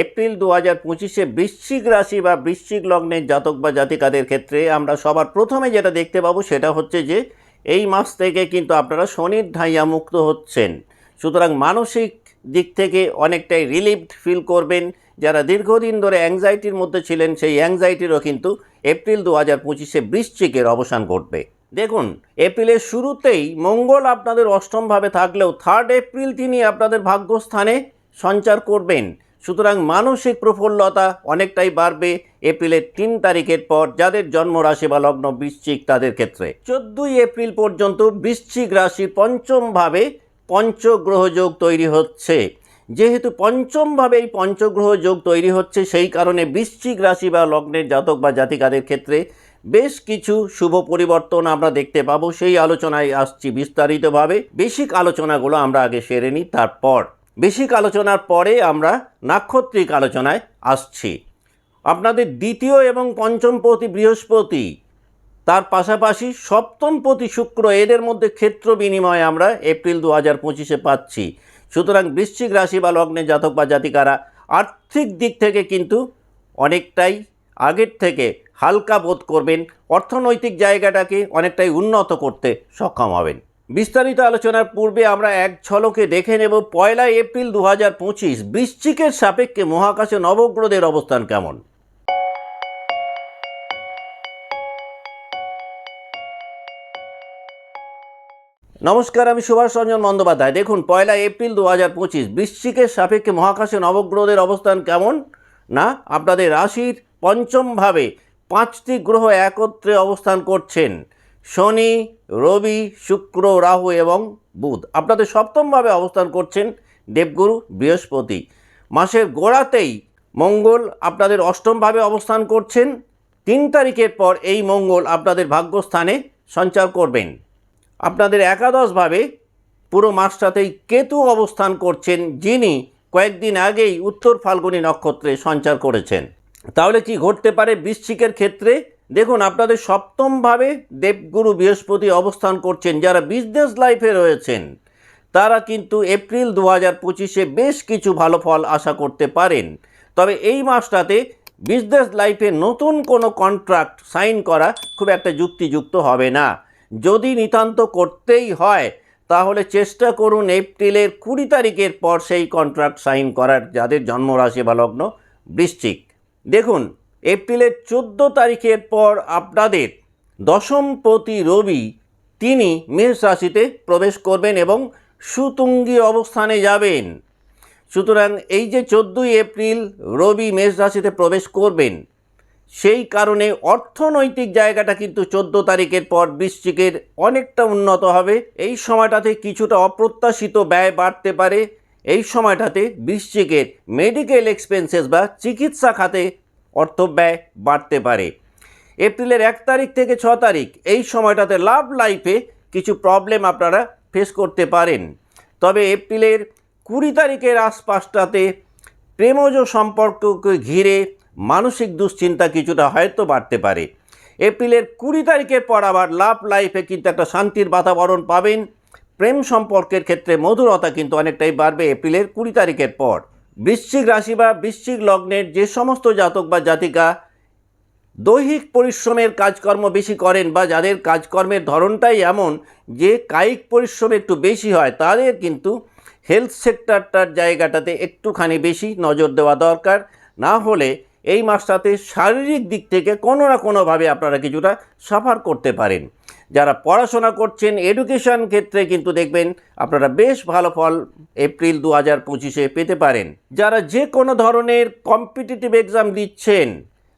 April দু হাজার পঁচিশে বৃশ্চিক রাশি বা বৃশ্চিক লগ্নের জাতক বা জাতিকাদের ক্ষেত্রে আমরা সবার প্রথমে যেটা দেখতে পাবো সেটা হচ্ছে যে এই মাস থেকে কিন্তু আপনারা শনির ঢাইয়া মুক্ত হচ্ছেন। সুতরাং মানসিক দিক থেকে অনেকটাই রিলিফড ফিল করবেন। যারা দীর্ঘদিন ধরে অ্যাংজাইটির মধ্যে ছিলেন, সেই অ্যাংজাইটিরও কিন্তু এপ্রিল দু হাজার পঁচিশে বৃশ্চিকের অবসান ঘটবে। দেখুন, এপ্রিলের শুরুতেই মঙ্গল আপনাদের অষ্টমভাবে থাকলেও থার্ড এপ্রিল তিনি আপনাদের ভাগ্যস্থানে সঞ্চার করবেন। সুতরাং মানসিক প্রফুল্লতা অনেকটাই বাড়বে এপ্রিলের তিন তারিখের পর যাদের জন্ম রাশি বা লগ্ন বৃশ্চিক তাদের ক্ষেত্রে। চোদ্দই এপ্রিল পর্যন্ত বৃশ্চিক রাশি পঞ্চমভাবে পঞ্চগ্রহ যোগ তৈরি হচ্ছে। যেহেতু পঞ্চমভাবে এই পঞ্চগ্রহ যোগ তৈরি হচ্ছে, সেই কারণে বৃশ্চিক রাশি বা লগ্নের জাতক বা জাতিকাদের ক্ষেত্রে বেশ কিছু শুভ পরিবর্তন আমরা দেখতে পাবো। সেই আলোচনায় আসছি বিস্তারিতভাবে। বেসিক আলোচনাগুলো আমরা আগে সেরে নিই, তারপর বেসিক আলোচনার পরে আমরা নাক্ষত্রিক আলোচনায় আসছি। আপনাদের দ্বিতীয় এবং পঞ্চম পতি বৃহস্পতি, তার পাশাপাশি সপ্তম প্রতি শুক্র, এদের মধ্যে ক্ষেত্র বিনিময়ে আমরা এপ্রিল দু হাজার পঁচিশে পাচ্ছি। সুতরাং বৃশ্চিক রাশি বা লগ্নের জাতক বা জাতিকারা আর্থিক দিক থেকে কিন্তু অনেকটাই আগের থেকে হালকা বোধ করবেন। অর্থনৈতিক জায়গাটাকে অনেকটাই উন্নত করতে সক্ষম হবেন। বিস্তারিত আলোচনার পূর্বে আমরা এক ঝলকে দেখে নেব পয়লা এপ্রিল দু হাজার পঁচিশ বৃশ্চিকের সাপেক্ষে মহাকাশে নবগ্রহের অবস্থান কেমন? নমস্কার, আমি সুভাষ রঞ্জন বন্দ্যোপাধ্যায়। দেখুন, পয়লা এপ্রিল দু হাজার পঁচিশ বৃশ্চিকের সাপেক্ষে মহাকাশে নবগ্রহের অবস্থান কেমন? না, আপনাদের রাশির পঞ্চমভাবে পাঁচটি গ্রহ একত্রে অবস্থান করছেন। শনি, রবি, শুক্র, রাহু এবং বুধ। আপনাদের সপ্তমভাবে অবস্থান করছেন দেবগুরু বৃহস্পতি। মাসের গোড়াতেই মঙ্গল আপনাদের অষ্টমভাবে অবস্থান করছেন। তিন তারিখের পর এই মঙ্গল আপনাদের ভাগ্যস্থানে সঞ্চার করবেন। আপনাদের একাদশভাবে পুরো মাসটাতেই কেতু অবস্থান করছেন, যিনি কয়েকদিন আগেই উত্তর ফাল্গুনী নক্ষত্রে সঞ্চার করেছেন। তাহলে কি ঘটতে পারে? বৃশ্চিকের ক্ষেত্রে দেখুন, আপনাদের সপ্তমভাবে দেবগুরু বৃহস্পতি অবস্থান করছেন, যারা বিজনেস লাইফে রয়েছেন, তারা কিন্তু এপ্রিল দু হাজার পঁচিশে বেশ কিছু ভালো ফল আশা করতে পারেন। তবে এই মাসটাতে বিজনেস লাইফে নতুন কোনো কন্ট্রাক্ট সাইন করা খুব একটা যুক্তিযুক্ত হবে না। যদি নিতান্ত করতেই হয়, তাহলে চেষ্টা করুন এপ্রিলের কুড়ি তারিখের পর সেই কন্ট্রাক্ট সাইন করার, যাদের জন্মরাশি বা লগ্ন বৃশ্চিক। দেখুন এপ্রিলের চোদ্দ তারিখের পর আপনাদের দশমপতি রবি তিনি মেষ রাশিতে প্রবেশ করবেন এবং সুতুঙ্গী অবস্থানে যাবেন। সুতরাং এই যে চোদ্দোই এপ্রিল রবি মেষ রাশিতে প্রবেশ করবেন, সেই কারণে অর্থনৈতিক জায়গাটা কিন্তু চোদ্দ তারিখের পর বৃশ্চিকের অনেকটা উন্নত হবে। এই সময়টাতে কিছুটা অপ্রত্যাশিত ব্যয় বাড়তে পারে। এই সময়টাতে বৃশ্চিকের মেডিকেল এক্সপেন্সেস বা চিকিৎসা খাতে অর্থ ব্যয় বাড়তে পারে। এপ্রিলের এক তারিখ থেকে ছ তারিখ, এই সময়টাতে লাভ লাইফে কিছু প্রবলেম আপনারা ফেস করতে পারেন। তবে এপ্রিলের কুড়ি তারিখের আশপাশটাতে প্রেমজ সম্পর্ককে ঘিরে মানসিক দুশ্চিন্তা কিছুটা হয়তো বাড়তে পারে। এপ্রিলের কুড়ি তারিখের পর আবার লাভ লাইফে কিন্তু একটা শান্তির বাতাবরণ পাবেন। প্রেম সম্পর্কের ক্ষেত্রে মধুরতা কিন্তু অনেকটাই বাড়বে এপ্রিলের কুড়ি তারিখের পর। বৃশ্চিক রাশি বা বৃশ্চিক লগ্নের যে সমস্ত জাতক বা জাতিকা দৈহিক পরিশ্রমের কাজকর্ম বেশি করেন বা যাদের কাজকর্মের ধরনটাই এমন যে কায়িক পরিশ্রম একটু বেশি হয়, তাদের কিন্তু হেলথ সেক্টরটার জায়গাটাতে একটুখানি বেশি নজর দেওয়া দরকার। না হলে এই মাসটাতে শারীরিক দিক থেকে কোনো না কোনোভাবে আপনারা কিছুটা সাফার করতে পারেন। যারা পড়াশোনা করছেন এডুকেশন ক্ষেত্রে কিন্তু দেখবেন আপনারা বেশ ভালো ফল এপ্রিল দু হাজার পঁচিশে পেতে পারেন। যারা যে কোনো ধরনের কম্পিটিটিভ এক্সাম দিচ্ছেন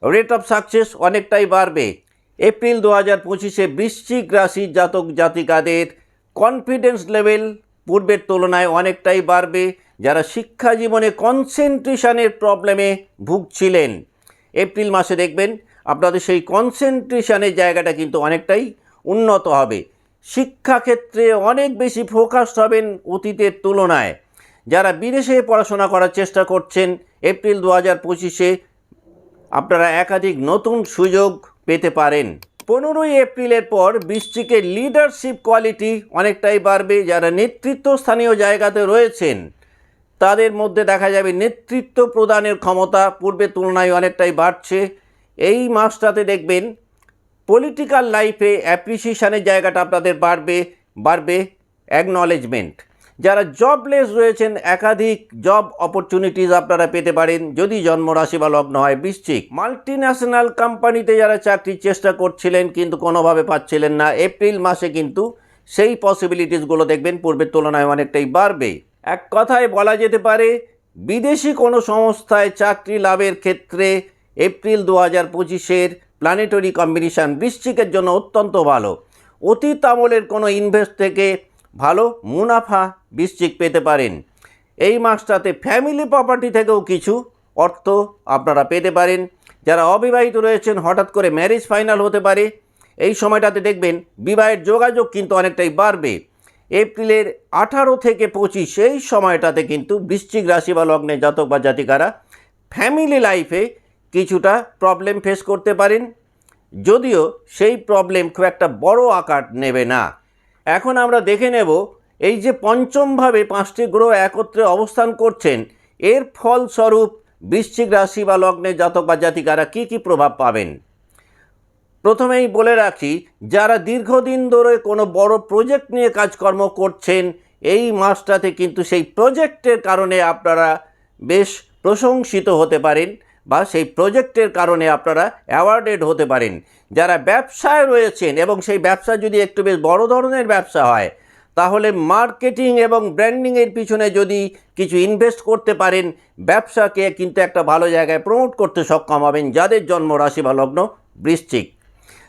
রেট অফ সাকসেস অনেকটাই বাড়বে। এপ্রিল দু হাজার পঁচিশে বৃশ্চিক রাশির জাতক জাতিকাদের কনফিডেন্স লেভেল পূর্বের তুলনায় অনেকটাই বাড়বে। যারা শিক্ষা জীবনে কনসেন্ট্রেশনের প্রবলেমে ভুগছিলেন এপ্রিল মাসে দেখবেন আপনাদের সেই কনসেন্ট্রেশনের জায়গাটা কিন্তু অনেকটাই উন্নত হবে। শিক্ষাক্ষেত্রে অনেক বেশি ফোকাস হবেন অতীতের তুলনায়। যারা বিদেশে পড়াশোনা করার চেষ্টা করছেন, এপ্রিল দু হাজার পঁচিশে আপনারা একাধিক নতুন সুযোগ পেতে পারেন। পনেরোই এপ্রিলের পর বৃশ্চিকের লিডারশিপ কোয়ালিটি অনেকটাই বাড়বে। যারা নেতৃত্ব স্থানীয় জায়গাতে রয়েছেন, তাদের মধ্যে দেখা যাবে নেতৃত্ব প্রদানের ক্ষমতা পূর্বের তুলনায় অনেকটাই বাড়ছে। এই মাসটাতে দেখবেন পলিটিক্যাল লাইফে অ্যাপ্রিসিয়েশনের জায়গাটা আপনাদের বাড়বে বাড়বে অ্যাকনলেজমেন্ট যারা জবলেস রয়েছেন, একাধিক জব অপরচুনিটিস আপনারা পেতে পারেন। যদি জন্মরাশি বা লগ্ন হয়, বৃশ্চিক। মাল্টি ন্যাশনাল কোম্পানিতে যারা চাকরির চেষ্টা করছিলেন, কিন্তু কোনোভাবে পাচ্ছিলেন না। এপ্রিল মাসে কিন্তু সেই পসিবিলিটিসগুলো দেখবেন, পূর্বের তুলনায় অনেকটাই বাড়বে। এক কথায় বলা যেতে পারে, বিদেশি কোনো সংস্থায় চাকরি লাভের ক্ষেত্রে এপ্রিল দু হাজার পঁচিশের প্ল্যানেটরি কম্বিনেশান বৃশ্চিকের জন্য অত্যন্ত ভালো। অতীত আমলের কোনো ইনভেস্ট থেকে ভালো মুনাফা বৃশ্চিক পেতে পারেন। এই মাসটাতে ফ্যামিলি প্রপার্টি থেকেও কিছু অর্থ আপনারা পেতে পারেন। যারা অবিবাহিত রয়েছেন, হঠাৎ করে ম্যারেজ ফাইনাল হতে পারে, এই সময়টাতে দেখবেন বিবাহের যোগাযোগ কিন্তু অনেকটাই বাড়বে। এপ্রিলের আঠারো থেকে পঁচিশ, এই সময়টাতে কিন্তু বৃশ্চিক রাশি বা লগ্নে জাতক বা জাতিকারা ফ্যামিলি লাইফে কিছুটা প্রবলেম ফেস করতে পারেন। যদিও সেই প্রবলেম খুব একটা বড় আকার নেবে না। এখন আমরা দেখে নেব এই যে পঞ্চমভাবে পাঁচটি গ্রহ একত্রে অবস্থান করছেন, এর ফলস্বরূপ বৃশ্চিক রাশি বা লগ্নে জাতক বা জাতিকারা কী কী প্রভাব পাবেন? প্রথমেই বলে রাখি, যারা দীর্ঘদিন ধরে কোনো বড় প্রজেক্ট নিয়ে কাজকর্ম করছেন, এই মাসটাতে কিন্তু সেই প্রজেক্টের কারণে আপনারা বেশ প্রশংসিত হতে পারেন। বা সেই প্রজেক্টের কারণে আপনারা অ্যাওয়ার্ডেড হতে পারেন। যারা ব্যবসায় রয়েছেন এবং সেই ব্যবসা যদি একটু বেশ বড় ধরনের ব্যবসা হয়, তাহলে মার্কেটিং এবং ব্র্যান্ডিংয়ের পিছনে যদি কিছু ইনভেস্ট করতে পারেন, ব্যবসাকে কিন্তু একটা ভালো জায়গায় প্রমোট করতে সক্ষম হবেন, যাদের জন্ম রাশি বা লগ্ন বৃশ্চিক।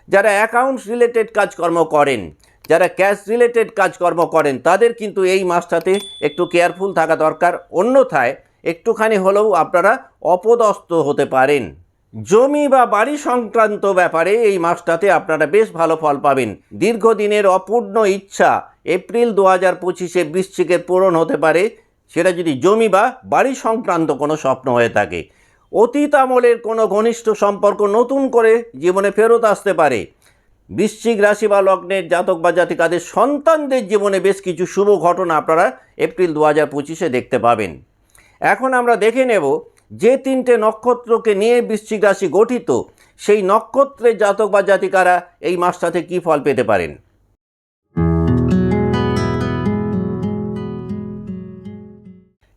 যারা অ্যাকাউন্টস রিলেটেড কাজকর্ম করেন, যারা ক্যাশ রিলেটেড কাজকর্ম করেন, তাদের কিন্তু এই মাসটাতে একটু কেয়ারফুল থাকা দরকার। অন্যথায় একটুখানি হলেও আপনারা অপদস্থ হতে পারেন। জমি বা বাড়ি সংক্রান্ত ব্যাপারে এই মাসটাতে আপনারা বেশ ভালো ফল পাবেন। দীর্ঘদিনের অপূর্ণ ইচ্ছা, এপ্রিল দু হাজার পঁচিশে বৃশ্চিকের পূরণ হতে পারে, সেটা যদি জমি বা বাড়ি সংক্রান্ত কোনো স্বপ্ন হয়ে থাকে। অতীত আমলের কোনো ঘনিষ্ঠ সম্পর্ক নতুন করে জীবনে ফেরত আসতে পারে। বৃশ্চিক রাশি বা লগ্নের জাতক বা জাতিকাদের সন্তানদের জীবনে বেশ কিছু শুভ ঘটনা আপনারা এপ্রিল দু হাজার পঁচিশে দেখতে পাবেন। এখন আমরা দেখে নেব যে তিনটে নক্ষত্রকে নিয়ে বৃশ্চিক রাশি গঠিত, সেই নক্ষত্রের জাতক বা জাতিকারা এই মাসটাতে কী ফল পেতে পারেন?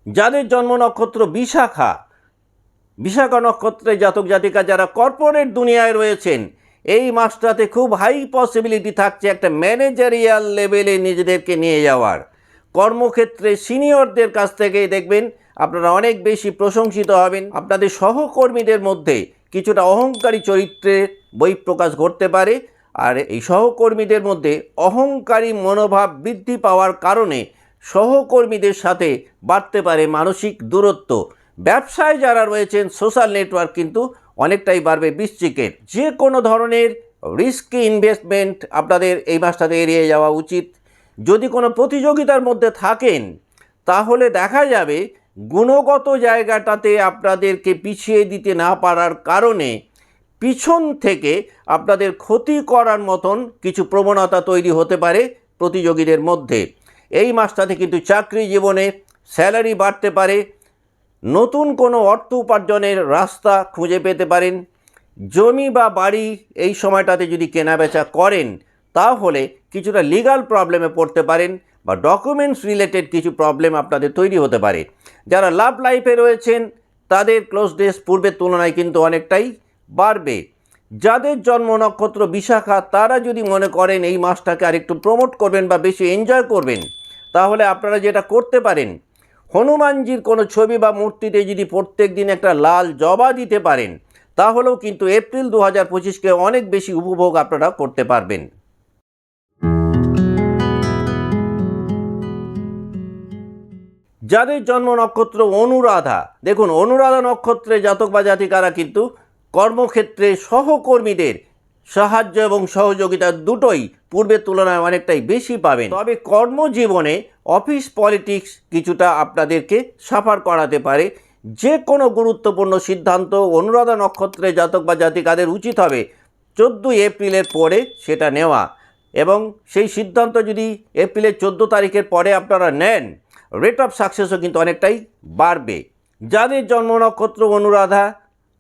যাদের জন্ম নক্ষত্র বিশাখা বিশাখা নক্ষত্রে জাতক জাতিকা যারা কর্পোরেট দুনিয়ায় রয়েছেন, এই মাসটাতে খুব হাই পসিবিলিটি থাকছে একটা ম্যানেজারিয়াল লেভেলে নিজেদেরকে নিয়ে যাওয়ার। কর্মক্ষেত্রে সিনিয়রদের কাছ থেকে দেখবেন আপনারা অনেক বেশি প্রশংসিত হবেন। আপনাদের সহকর্মীদের মধ্যে কিছুটা অহংকারী চরিত্রের বহিঃপ্রকাশ ঘটতে পারে আর এই সহকর্মীদের মধ্যে অহংকারী মনোভাব বৃদ্ধি পাওয়ার কারণে সহকর্মীদের সাথে বাড়তে পারে মানসিক দূরত্ব। ব্যবসায় যারা রয়েছেন সোশ্যাল নেটওয়ার্ক কিন্তু অনেকটাই বাড়বে বৃশ্চিকের যে কোনো ধরনের রিস্কি ইনভেস্টমেন্ট আপনাদের এই মাসটাতে এড়িয়ে যাওয়া উচিত। যদি কোনো প্রতিযোগিতার মধ্যে থাকেন, তাহলে দেখা যাবে গুণগত জায়গাটাতে আপনাদেরকে পিছিয়ে দিতে না পারার কারণে পিছন থেকে আপনাদের ক্ষতি করার মতন কিছু প্রবণতা তৈরি হতে পারে প্রতিযোগীদের মধ্যে। এই মাসটাতে কিন্তু চাকরি জীবনে স্যালারি বাড়তে পারে, নতুন কোনো অর্থ উপার্জনের রাস্তা খুঁজে পেতে পারেন, জমি বা বাড়ি এই সময়টাতে যদি কেনাবেচা করেন, তাহলে কিছুটা লিগাল প্রবলেমে পড়তে পারেন বা ডকুমেন্টস রিলেটেড কিছু প্রবলেম আপনাদের তৈরি হতে পারে। যারা লাভ লাইফে রয়েছেন, তাদের ক্লোজ ডেস পূর্বের তুলনায় কিন্তু অনেকটাই বাড়বে। যাদের জন্ম নক্ষত্র বিশাখা, তারা যদি মনে করেন এই মাসটাকে আরেকটু প্রমোট করবেন বা বেশি এনজয় করবেন, তাহলে আপনারা যেটা করতে পারেন, হনুমানজির কোনো ছবি বা মূর্তিতে যদি প্রত্যেক দিন একটা লাল জবা দিতে পারেন, তাহলেও কিন্তু এপ্রিল দু হাজার পঁচিশকে অনেক বেশি উপভোগ আপনারা করতে পারবেন। যাদের জন্ম নক্ষত্র অনুরাধা, দেখুন, অনুরাধা নক্ষত্রে জাতক বা জাতিকারা কিন্তু কর্মক্ষেত্রে সহকর্মীদের সাহায্য এবং সহযোগিতা দুটোই পূর্বের তুলনায় অনেকটাই বেশি পাবেন। তবে কর্মজীবনে অফিস পলিটিক্স কিছুটা আপনাদেরকে সাফার করাতে পারে। যে কোনো গুরুত্বপূর্ণ সিদ্ধান্ত অনুরাধা নক্ষত্রে জাতক বা জাতিকাদের উচিত হবে চোদ্দোই এপ্রিলের পরে সেটা নেওয়া। এবং সেই সিদ্ধান্ত যদি এপ্রিলের চোদ্দ তারিখের পরে আপনারা নেন রেট অফ সাকসেসও কিন্তু অনেকটাই বাড়বে। যাদের জন্ম নক্ষত্র অনুরাধা,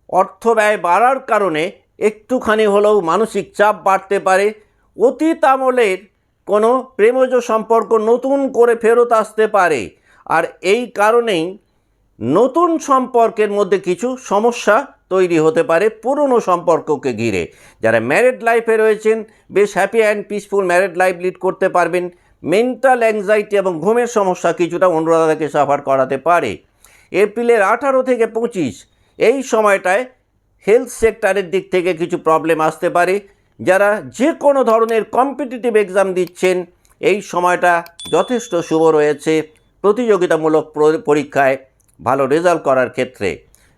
অর্থ ব্যয় বাড়ার কারণে একটুখানি হলেও মানসিক চাপ বাড়তে পারে, অতীত আমলের কোনো প্রেমজ সম্পর্ক নতুন করে ফেরত আসতে পারে। আর এই কারণেই নতুন সম্পর্কের মধ্যে কিছু সমস্যা তৈরি হতে পারে পুরনো সম্পর্ককে ঘিরে। যারা ম্যারেড লাইফে রয়েছেন, বেশ happy and peaceful married life lead করতে পারবেন। মেন্টাল অ্যাংজাইটি এবং ঘুমের সমস্যা কিছুটা অনুরাধাকে সাফার করাতে পারে। এপ্রিলের আঠারো থেকে পঁচিশ, এই সময়টায় হেলথ সেক্টরের দিক থেকে কিছু প্রবলেম আসতে পারে। যারা যে কোনো ধরনের কম্পিটিটিভ এক্সাম দিচ্ছেন, এই সময়টা যথেষ্ট শুভ রয়েছে। প্রতিযোগিতামূলক পরীক্ষায় ভালো রেজাল্ট করার ক্ষেত্রে।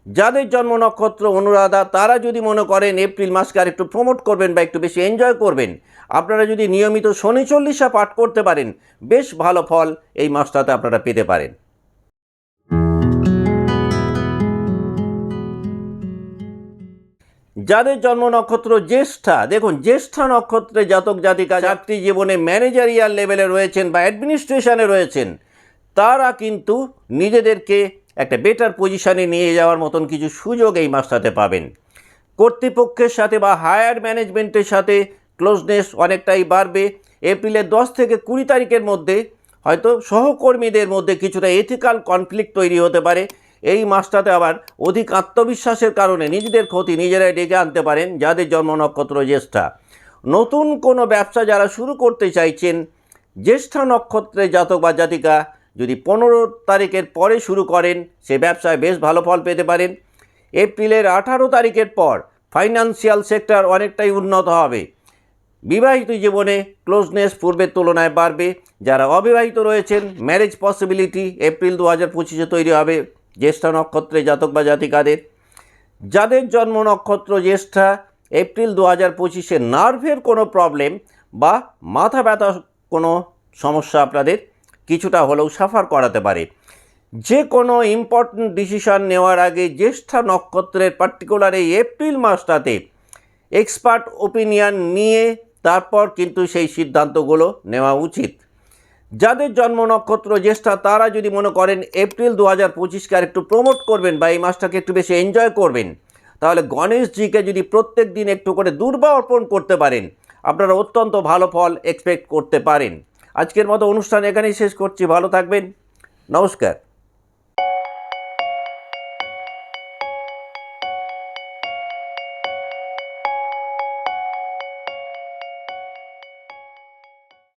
যাদের জন্ম নক্ষত্র অনুরাধা, তারা যদি মনে করেন এপ্রিল মাসকে আর একটু প্রমোট করবেন বা একটু বেশি এনজয় করবেন, আপনারা যদি নিয়মিত শনি চল্লিশা পাঠ করতে পারেন, বেশ ভালো ফল এই মাসটাতে আপনারা পেতে পারেন। যাদের জন্ম নক্ষত্র জ্যেষ্ঠা, দেখুন জ্যেষ্ঠা নক্ষত্রে জাতক জাতিকা চাকরি জীবনে ম্যানেজারিয়াল লেভেলে রয়েছেন বা অ্যাডমিনিস্ট্রেশনে রয়েছেন, তারা কিন্তু নিজেদেরকে একটা বেটার পজিশনে নিয়ে যাওয়ার মতন কিছু সুযোগ এই মাসটাতে পাবেন। কর্তৃপক্ষের সাথে বা হায়ার ম্যানেজমেন্টের সাথে ক্লোজনেস অনেকটাই বাড়বে। এপ্রিলের দশ থেকে কুড়ি তারিখের মধ্যে হয়তো সহকর্মীদের মধ্যে কিছুটা এথিক্যাল কনফ্লিক্ট তৈরি হতে পারে। এই মাসটাতে আবার অধিক আত্মবিশ্বাসের কারণে নিজেদের ক্ষতি নিজেরাই ডেকে আনতে পারেন যাদের জন্ম নক্ষত্র জ্যেষ্ঠা। নতুন কোনো ব্যবসা যারা শুরু করতে চাইছেন, জ্যেষ্ঠা নক্ষত্রে জাতক বা জাতিকা যদি পনেরো তারিখের পরে শুরু করেন, সে ব্যবসায় বেশ ভালো ফল পেতে পারেন। এপ্রিলের আঠারো তারিখের পর ফাইন্যান্সিয়াল সেক্টর অনেকটাই উন্নত হবে। বিবাহিত জীবনে ক্লোজনেস পূর্বের তুলনায় বাড়বে। যারা অবিবাহিত রয়েছেন ম্যারেজ পসিবিলিটি এপ্রিল দু হাজার পঁচিশে তৈরি হবে জ্যেষ্ঠা নক্ষত্রে জাতক বা জাতিকাদের। যাদের জন্ম নক্ষত্র জ্যেষ্ঠা, এপ্রিল দু হাজার পঁচিশে নার্ভের কোনো প্রবলেম বা মাথা ব্যথা কোনো সমস্যা আপনাদের কিছুটা হলেও সাফার করাতে পারে। যে কোনো ইম্পর্ট্যান্ট ডিসিশন নেওয়ার আগে জ্যেষ্ঠা নক্ষত্রের পার্টিকুলার এই এপ্রিল মাসটাতে এক্সপার্ট ওপিনিয়ন নিয়ে তারপর কিন্তু সেই সিদ্ধান্তগুলো নেওয়া উচিত। যাদের জন্ম নক্ষত্র জ্যেষ্ঠা, তারা যদি মনে করেন এপ্রিল দু হাজার পঁচিশকে আর একটু প্রমোট করবেন বা এই মাসটাকে একটু বেশি এনজয় করবেন, তাহলে গণেশজিকে যদি প্রত্যেক দিন একটু করে দুর্বা অর্পণ করতে পারেন, আপনারা অত্যন্ত ভালো ফল এক্সপেক্ট করতে পারেন। আজকের মতো অনুষ্ঠান এখানেই শেষ করছি। ভালো থাকবেন। নমস্কার।